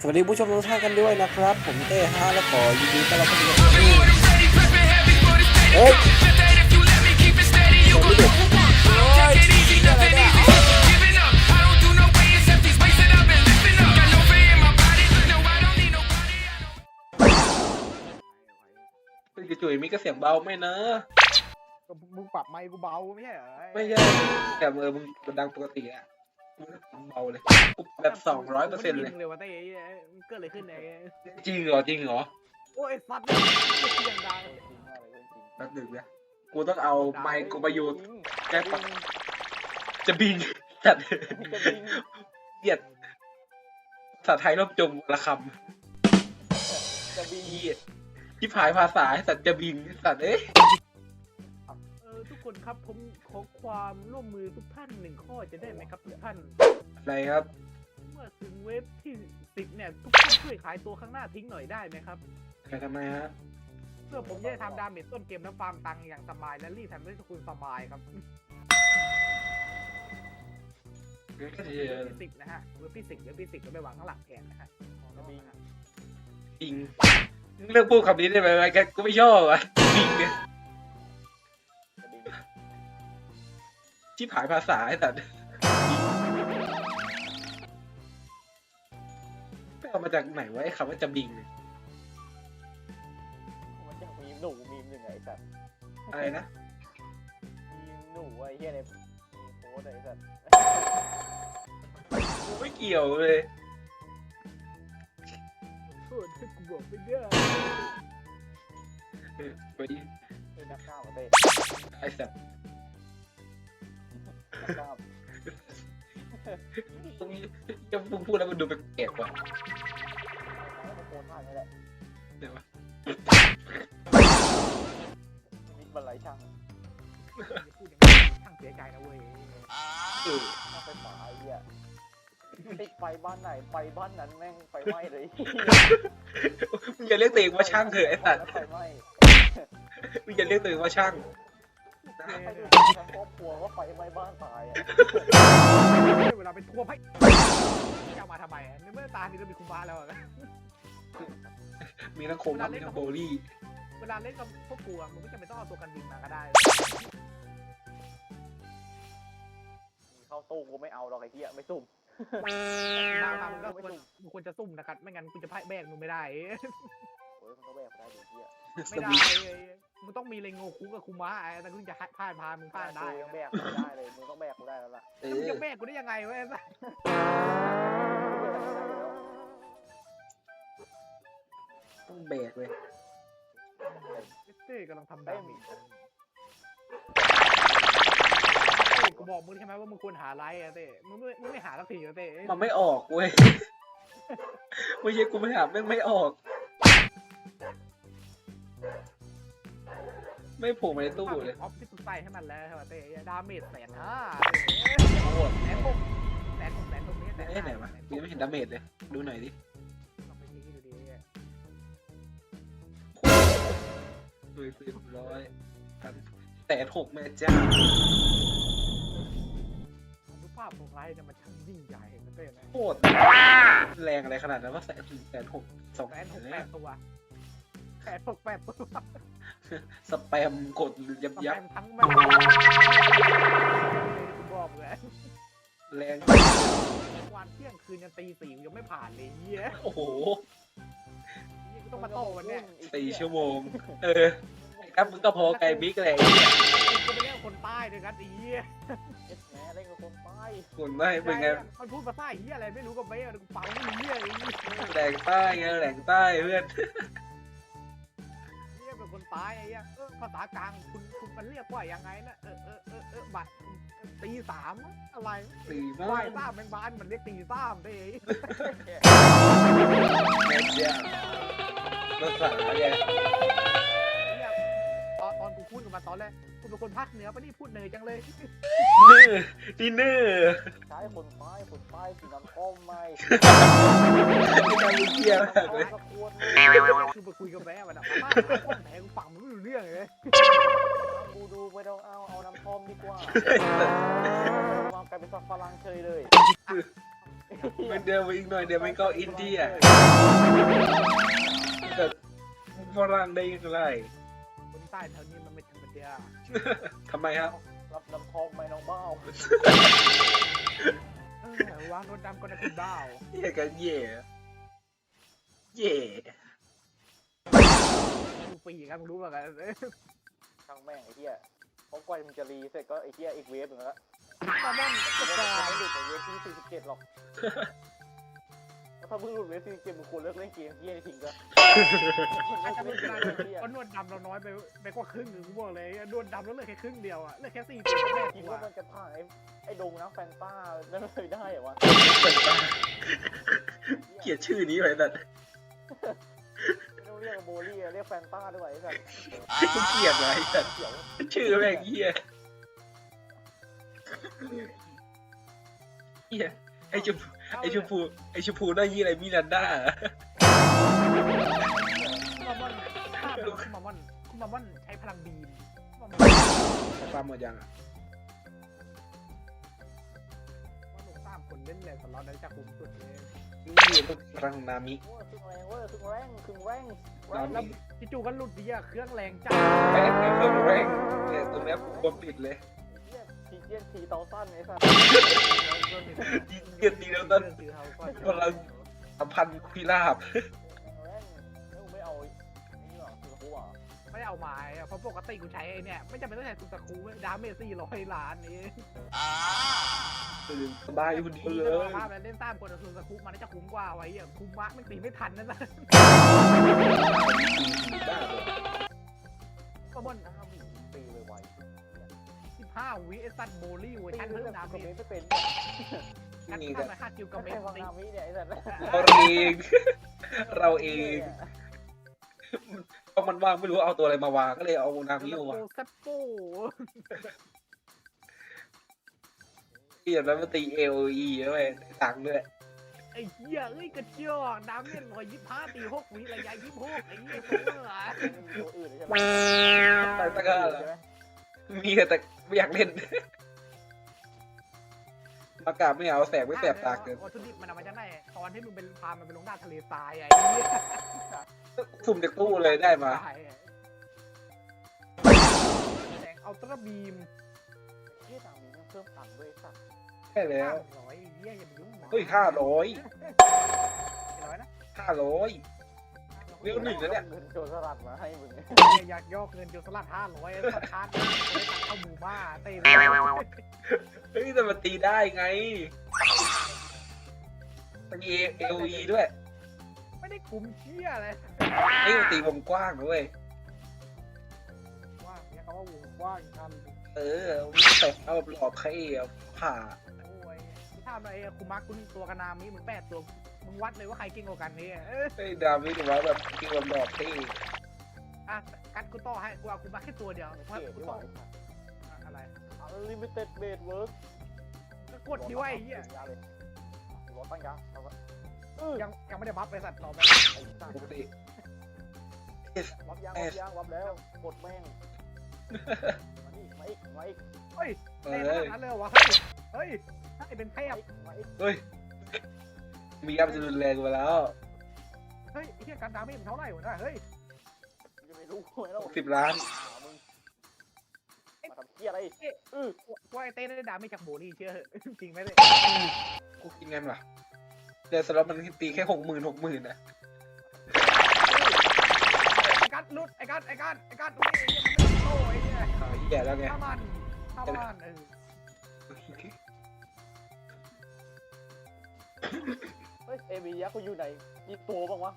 สวัสดีผู้ชมทุกท่านกันด้วยนะครับ ผมเต้ฮะและขอยินดีต้อนรับเข้าสู่เฮ้ยจุ๋ยมีกระเสียงเบาไหมนะก็มึงปรับไมค์กูเบาไม่ใช่เหรอไม่ใช่แต่เออมึงดังปกติอะ เบาเลยกูแบบสองร้อยเปอร์เซ็นต์เลยเลยว่าเต้มันเกิดอะไรขึ้นไอ้จริงเหรอจริงเหรอโอ้ยสัตว์เสียงดังแป๊บหนึ่งนะกูต้องเอาไมค์กูมาอยู่แค่ปะจะบินสัตว์เหยียดภาษาไทยรบจมละคจะบิำนเหี้ยที่ผายภาษาไอ้สัตว์จะบินไอ้สัตว์เอ้ยเออทุกคนครับผมขอความร่วมมือทุกท่านหนึ่งข้อจะได้ไหมครับทุกท่าน อะไรครับ เมื่อถึงเว็บที่สิบเนี่ยทุกท่านช่วยขายตัวข้างหน้าทิ้งหน่อยได้ไหมครับ ใครทำไมฮะ เพื่อผมจะได้ทำดาเมจต้นเกมและฟาร์มตังค์อย่างสบายและรีบทำให้ทุกคนสบายครับก็จะเว็บที่สิบนะฮะเว็บที่สิบเว็บที่สิบก็ไปวางข้างหลังแทนนะฮะขอร้องนะฮะจริงเลิกพูดคำนี้ได้ไหมวะแกกูไม่ชอบอะบินเนี่ย ที่ผายภาษาไอ้สัตว์ไปเอามาจากไหนวะไอ้คำว่าจะบิงเนี่ยมันจะมีหนูมีมหนึ่งไอ้สัตว์อะไรนะ มีหนูไอ้เหี้ยในโพสต์ไอ้สัตว์กูไม่เกี่ยวเลย โทษที่กูบอกไปเด้อเออไปเต้นักกล้ามอะเต้ไอ้สัตว์ นักกล้ามตรงนี้จะพูดพูดแล้วมันดูแปลกๆว่ะแล้วโพสต์ท่านี่แหละเดี๋ยววะมิดบันไลช่างอย่าพูดอย่างนี้ช่างเสียใจนะเว้ยเออช่างไฟฟ้าไอ้เหี้ยติดไฟบ้านไหนไฟบ้านนั้นแม่งไฟไหม้เลยมึงอย่าเรียกตัวเองว่าช่างเถอะไอ้สัตว์แล้วไฟไหม้มึงอย่าเรียกตัวเองว่าช่าง ให้ดูทั้งครอบครัวว่าไฟไหม้บ้านตายอะเวลาไปทัวร์ไพ่จะเอามาทำไมอะในเมื่อตาที่เรามีคุมบ้าแล้วอะมีทั้งโคมมีทั้งโบลี่เวลาเล่นกับพวกกูอะมึงไม่จำเป็นต้องเอาตัวกันบินมาก็ได้ เข้าตู้กูไม่เอาหรอกไอ้เหี้ยไม่สุ่มบางครั้งมึงก็ควรมึงควรจะซุ่มนะครับ ไม่งั้นกูจะพ่ายแบกมึงไม่ได้ โอ้ยมันก็แบกได้ดิเหี้ยไม่ได้มึงต้องมีเลงโงคุกับคุมะไอ้แต่กูจะพ่ายพามึงพ่ายได้กูยังแบกไม่ได้เลยมึงต้องแบกกูได้แล้วล่ะเอมึงอจะแบกกูได้ยังไงวะไอ้สัสต้องแบกเลยเต้กำลังทำดาเมจเต้กูบอกมึงใช่ไหมว่ามึงควรหาไลท์อะเต้มึงไม่มึงไม่หาสักทีอะเต้มันไม่ออกเว้ยไม่ใช่กูไม่หาแม่งไม่ออก ไม่โผล่มาในตู้เลยออฟที่กูใส่ให้มันแล้วใช่ป่ะเต้ดาเมจแสนห้าโอ้โหแสนหกแสนหกแสนหกไม่ใช่แสนเอ๊ะห้าไหนวะกูยังไม่เห็นดาเมจเลย ดูหน่อยดิลองไปทีดูดิดูสิบร้อยพันแสนหกแม่เจ้ารูปภาพของไลท์เนี่ยมันช่างยิ่งใหญ่นะเต้นะโคตรแรงอะไรขนาดนั้นว่าแสนแสนหกสองแสแสนนหกเลยแปอะดตัวแปดหกแปดตัว สแปมกดยับสยัแปบมทั้งแม่กูบอกเลยแรงวันเที่ยงคืนยันตีสี่ยังไม่ผ่านเลยเหี้ยโอ้โหนี่กูต้องมาโต้วันเนี้ยสี่ชั่วโมง เออครับมึงก็พอไกลบิ๊กเลยกูไปเรียกคนใต้ด้วยกันไอ้เหี้ยเอ็ดแม่เล่นกับคนใต้คนไม่เป็นไง มันพูดภาษาเหี้ยอะไรไม่รู้กับไม่กูฟังไม่รู้เรื่องไอ้เหี้ยแหลงใต้ไงแหลงใต้เพื่อน เรียกเป็นคนตายไอ้เหี้ยเออภาษากลางคุณคุณมันเรียกว่ายังไงนะเออเออเออเออบัตรตีสามอะไรตีไหวมากซ้ำแมงบ้านมันเรียกตีซ้ำเด้แม่เจ้าภาษาไง เนี่ยตอนตอนกูพูดกับมันตอนแรกกูเป็นคนภาคเหนือปะนี่พูดเหนือจังเลยนื่อที่นื่อใช้คนใต้คนใต้กินน้ำก้มไม่ไม่การเที่ยวมากเลยตะกวนคือไปคุยกับแม่มันอะมาข้อแผลกูฟังมันไม่รู้เรื่องเลยกูดูไม่ต้องเอาเอาน้ำท่อมดีกว่าวางกลายเป็นสัตว์ฝรั่งเฉยเลยเหมือนเดิมอีกหน่อยเดี๋ยวมันก็อินเดียแต่ฝรั่งได้ยังไงคนใต้แถวนี้มันไม่ธรรมดาทำไมครับรับน้ำทองไหมน้องเบ้าเออวางรถดำก็ได้คุณบ้าวเย่กันเย่เย่ดูปีกันมึงรู้ป่ะกันเอ้ยช่างแม่งไอ้เหี้ยเพราะกว่ามึงจะรีเสร็จก็ไอ้เหี้ยอีกเวฟหนึ่งแล้วมาม่อนแต่กระว่าจามันยไม่หลุดจากเวฟที่47หรอก ถ้าเพิ่งหลุดเวฟ47มึงควรเลิกเล่นเกมเหี้ยทิ้งก็อาจจะไม่ไม่ได้เป็นไรเหี้ยเพราะนวดดำเราน้อยไปไปกว่าครึ่งหนึ่งกูบอกเลยนวดดำแล้วเหลือแค่ครึ่งเดียวอะเหลือแค่สี่ตัวแม่คิดกูว่าอะมันจะผ่านไอ้ไอ้ดงน้ำแฟนต้านั่นเลยได้เหรอวะเกลียดชื่อนี้ไปแต่ไม่ต้องเรียกโบลี่อะเรียกแฟนต้าด้วยไอ้สัสเกลียดอะไรแต่เขียวชื่อแม่งเฮียเฮียไอชมพู ไอชมพูไอชมพูหน้ายี่อะไรมิรันดามาม่อนฆ่าไปคุณมาม่อนคุณมาม่อนใช้พลังบีมมาม่อนฟาร์มหมดยังอะว่าลงสามคนเล่นเลยสล็อตได้จากคุ้มสุดเลยนี่ลูกรังนามิโอ้ยครึ่งแรงเว้ยครึ่งแรงครึ่งแรงแรนางแล้วมิพี่จูก็หลุดดีอะเครื่องแรงจัดแม่งเพิ่มแรงเนี่ยตรงเนี้ยกูควรปิดเลยเหี้ยทีเจียนทีเตาสั้นไอ้สัส เกียรติแล้วต้นซื้อเฮาก่อนพลังสัมพันธ์พิราบแรงไม่ไม่เอาไอ้นี่หรอคือหัวไม่ได้เอาไม้อะเพราะปกติกูใช้ไอ้เนี่ยไม่จำเป็นต้องใช้สุตะคูดาเมจสี่ร้อยล้านนี้ตื่นสบายคนเดียวเลเล่ยนภาพแล้วเล่นตามกดสุตะคูมันน่าจะคุ้มกว่าไว้อะคุ้มมากมันตีไม่ทันนั่นนะบ้าเลยก็มันหน้าบีตีเลยไวสิบ ห้าวิไอ้สัตว์โบลี่เวอร์ตีชันเรื่เพิ่อมงดาดาเมเมจจไม่เป็นนักนี่ฆ่าก็มาฆ่าจิวกับเมแค่จวางตีนามิเนี่ยไอ้สัสเราเองเราเองเพราะมันว่างไม่รู้เอาตัวอะไรมาวางก็เลยเอานามิมาวางแซปโป้เปลี่ยนแล้วมาตีเอลอีด้วยตังค์ด้วยไอ้เหี้ยเอ้ยกระจอกดาเมจร้อยยี่ห้าตีหกวิระยะยี่หกไอ้เหี้ยตัวเหรอตัวอื่นใช่ไหมแต่ตะกร้าละ มีแต่ไม่อยากเล่น อากาศไม่เอาแสงไม่แสบตาเกินวัตถุดิบมันเอามาจากไหนตอนที่มึงเป็นพามันไปลงดาทะเลทรายไอ้เหี้ยสุ่มจากตู้เลยได้มา แสงอัลตร้าบีมเหี้ยนามิเพิ่มตังค์ด้วยสัสใช่แล้วร้อยเยี่ยอย่าไปยุ่งนะเฮ้ยห้าร้อยกี่ร้อยนะห้าร้อย เวลหนึ่งแล้วเนี่ยเงินโจรสลัดมาให้มึงอยากยอกเงินจนสลัดห้าร้อยสัตว์ชาติไม่ตัดเข้าหมู่บ้านเต้นเฮ้ยแต่มันตีได้ไงตีเอลอีด้วยไม่ได้คุ้มเชี่ยเลยนี่มันตีวงกว้างด้วยว่าเนี่ยเขาว่าวงกว้างกันเออแต่เอาแบบหลอบใครเอาผ่าโอ้ยที่ถามอะไรคุมักคุณตัวกบนามิมึงแปดตัว มึงวัดเลยว่าใครเก่งกว่ากันนี่เออไอ้ดาวิดว่าแบบกินแบบหลอบที่อะกัดกูต่อให้กูเอาคุมักแค่ตัวเดียวว่าเกตกูดีกต่อว่าอะอะไรอัลลิมิเต็ดเบดเวิร์กก็กดดิวะไอ้เหี้ยยาเลยหัวตั้งยาเอาวะเออยังยังไม่ได้บัฟไปสัตว์ต่อไปไอ้สัสปกติวับยางวับยางวับแล้วกดแม่งมาอีกมาอีกมาอีกเฮ้ยเอแรงอขนาดนั้นเลยเหรอวะเฮ้ยเฮ้ยถ้าไอ้เป็นแทบมาอีกเฮ้ย มีอัพจะรุนแรงกว่าแล้วเฮ้ยไอ้เหี้ยการดาเมจมันเท่าไหร่วะเนี่ยเฮ้ยจะไม่รู้ไว้แล้วสิบล้าน มึงมาทำเหี้ยอะไรเออว่าไอ้เต้ได้ดาเมจจากโบลี่เชื่อเหอะจริงไหมเลยกูกินกันวะเดี๋ยวสล็อตมันตีแค่หกหมื่นหกหมื่นนะไอ้กัดลุดไอ้กัดไอ้กัดไอ้กัดนี่ไอ้เหี้ยมันไม่โตไอ้เหี้ยเอาแย่แล้วไงถ้ามันถ้ามันเออ เฮ้ยเอวียักษ์กูอยู่ไหนมีตัวบ้างวะ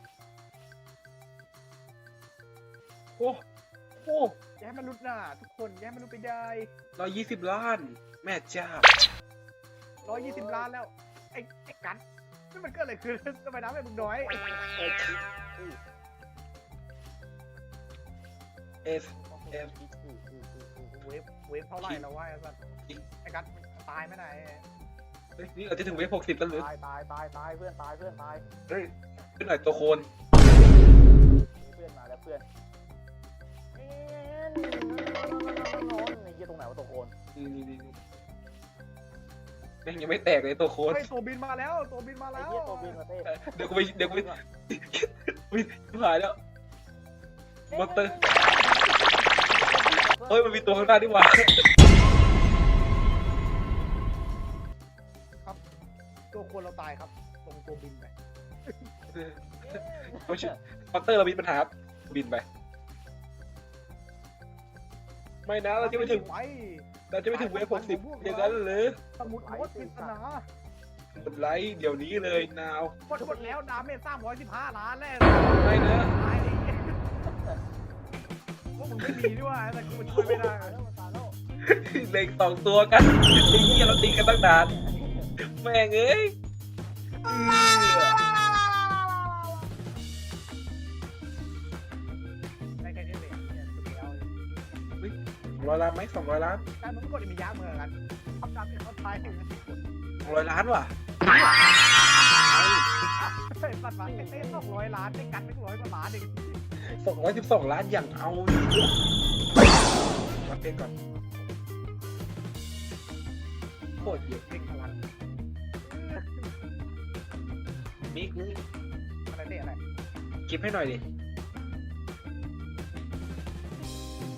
โอ้โอ้อย่าให้มันลุดน่ะทุกคนอย่าให้มันลุดไปได้ร้อยยี่สิบล้าน แม่เจ้าร้อยยี่สิบล้านแล้ว ไอ้ไอ้กัดนี่มันเกิดอะไรขึ้นทำไมดาเมจมึงน้อยเออเอฟเอฟเวฟเวฟเท่าไหร่แล้ววะไอ้สัสไอ้กัดตายไหมไหนเฮ้ยนี่เราจะถึงเวฟหกสิบแล้วหรือตายตายตายตายเพื่อนตายเพื่อนตายเฮ้ยขึ้นหน่อยตัวโคนเพื่อนมาแล้วเพื่อนเอ็นนอนไอ้เหี้ยตรงไหนวะตรงโคนนี่นี่นี่นี่เวม่งยังไม่แตกเลยตัวโค้ดเฮ้ยตัวบินมาแล้วตัวบินมาไอ้แล้วเหี้ยตัวบินมาเต้เดี๋ยวกูไปเดี๋ยวกูไปวิ่งหายแล้วมอนเตอร์เฮ้ยมันมีตัวข้างหน้านี่หว่า ตัวคนเราตายครับตรงตัวบินไปไม่ใช่มอนเตอร์เรามีปัญหาบินไป ไม่นะเราจะไม่ถึงไเราจะไม่ถึงเวฟหกสิบอย่างนั้นเลยสมุดโคตรปริศนาหมดไลค์เดี๋ยวนี้เลยนาวหมดหมดแล้วดาเมจสามร้อยสิบห้าล้านแล้วไม่นะตายเลยพวกมึงไม่ดีด้วยแต่กูช่วยไม่ได้ตายแล้วมันตายแล้วเล็งสองตัวกันไอ้เหี้ยเราตีกันตั้งนาน แม่งเอ้ยเอื้อได้แค่นี้เลยเนี่ยสุดแล้วสองร้อยล้านไหมสองร้อยล้านการมันกดมียาเหมือนกันทำดาเมจเขาตายถึงสองร้อยล้านว่ะเฮ้ยปัดมาเต้สองร้อยล้านได้กันไม่ร้อยกว่าล้านเองสองร้อยสิบสองล้านอย่างเอาวัดเพชรก่อนโคตรเยอะเด็กพลัง มิกนี่อะไรเนี่ยอะไรคลิปให้หน่อยดิ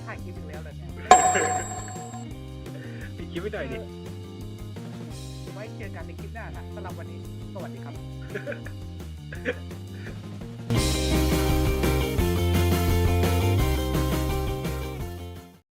ถ่ายคลิปอีกแล้วเลยเนี่ยมีคลิปให้หน่อยดิ ไว้เจอกันในคลิปหน้านะสำหรับวันนี้ สวัสดีครับ